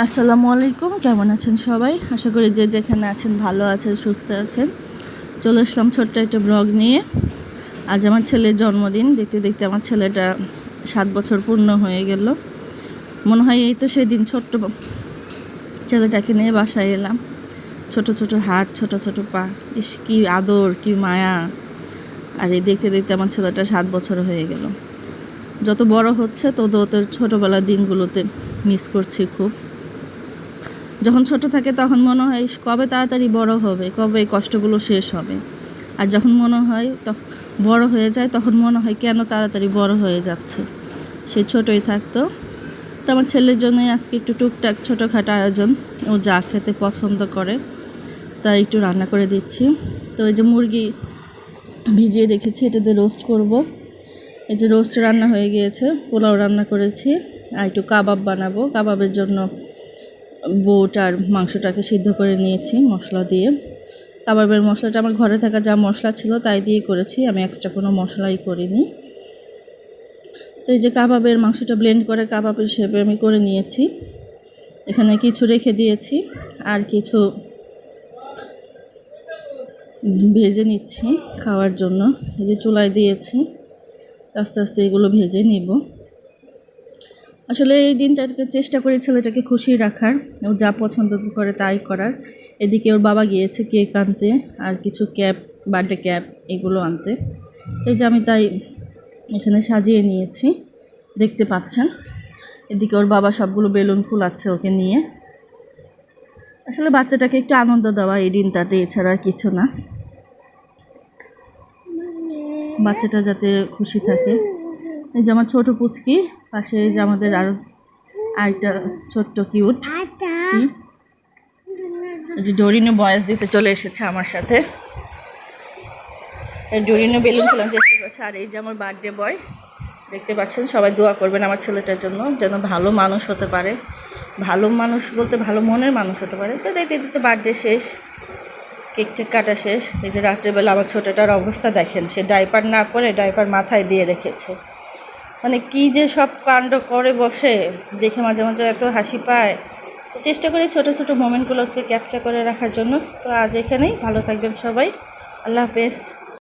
আসসালামু আলাইকুম, কেমন আছেন সবাই? আশা করি যে যেখানে আছেন ভালো আছেন, সুস্থ আছেন। চলে আসলাম ছোট্ট একটা ব্লগ নিয়ে। আজ আমার ছেলের জন্মদিন, দেখতে দেখতে আমার ছেলেটা সাত বছর পূর্ণ হয়ে গেল। মনে হয় এই তো সেদিন ছোট্ট ছেলেটাকে নিয়ে বাসায় এলাম। ছোট ছোট হাত, ছোট ছোট পা, ইস, কি আদর, কি মায়া। আর এই দেখতে দেখতে আমার ছেলেটা সাত বছর হয়ে গেল। যত বড় হচ্ছে, তত ওদের ছোটোবেলার দিনগুলোতে মিস করছি খুব। যখন ছোট থাকে তখন মনে হয় কবে তাড়াতাড়ি বড় হবে, কবে এই কষ্টগুলো শেষ হবে। আর যখন মনে হয় তখন বড় হয়ে যায় তখন মনে হয় কেন তাড়াতাড়ি বড় হয়ে যাচ্ছে। সে ছোটই থাকতো। তো আমার ছেলের জন্যই আজকে একটু টুকটাক ছোটোখাটো আয়োজন। ও যা খেতে পছন্দ করে তাই একটু রান্না করে দিচ্ছি। তো এই যে মুরগি ভিজিয়ে রেখেছি, এটাতে রোস্ট করব। এই যে রোস্ট রান্না হয়ে গিয়েছে, পোলাও রান্না করেছি। আর একটু কাবাব বানাবো। কাবাবের জন্য বোট আর মাংসটাকে সিদ্ধ করে নিয়েছি মশলা দিয়ে। কাবাবের মশলাটা আমার ঘরে থাকা যা মশলা ছিল তাই দিয়ে করেছি, আমি এক্সট্রা কোনো মশলাই করিনি। তো এই যে কাবাবের মাংসটা ব্লেন্ড করে কাবাবের শেপে আমি করে নিয়েছি। এখানে কিছু রেখে দিয়েছি আর কিছু ভেজে নিচ্ছি খাওয়ার জন্য। এই যে চুলায় দিয়েছি, আস্তে আস্তে এগুলো ভেজে নিব। আসলে এই দিনটাকে চেষ্টা করি ছেলেটাকে খুশি রাখার। ও যা পছন্দ করে তাই করার। এদিকে ওর বাবা গিয়েছে কেক আনতে আর কিছু ক্যাপ, বার্থডে ক্যাপ এগুলো আনতে। তো যে আমি তাই এখানে সাজিয়ে নিয়েছি, দেখতে পাচ্ছেন। এদিকে ওর বাবা সবগুলো বেলুন ফুলাচ্ছে ওকে নিয়ে। আসলে বাচ্চাটাকে একটু আনন্দ দেওয়া এই দিনটাতে, এছাড়া আর কিছু না। বাচ্চাটা যাতে খুশি থাকে। এই যে আমার ছোট পুচকি পাশে এই যে আমাদের আরও আরেকটা ছোট্ট কিউট। এই যে ডোরিনো বয়স দিতে চলে এসেছে আমার সাথে। ডোরিনো বেলুন ফোলার চেষ্টা করছে। আর এই যে আমার বার্থডে বয় দেখতে পাচ্ছেন সবাই দোয়া করবেন আমার ছেলেটার জন্য যেন ভালো মানুষ হতে পারে। ভালো মানুষ বলতে ভালো মনের মানুষ হতে পারে। তো দেখতে দেখতে বার্থডে শেষ কেক টেক কাটা শেষ। এই যে রাত্রেবেলা আমার ছোটোটার অবস্থা দেখেন সে ডাইপার না পরে ডাইপার মাথায় দিয়ে রেখেছে। মানে কি যে সব কাণ্ড করে বসে, দেখে মাঝে মাঝে এত হাসি পায়। চেষ্টা করি ছোটো ছোটো মোমেন্টগুলোকে ক্যাপচার করে রাখার জন্য। তো আজ এখানেই, ভালো থাকবেন সবাই। আল্লাহ হাফেজ।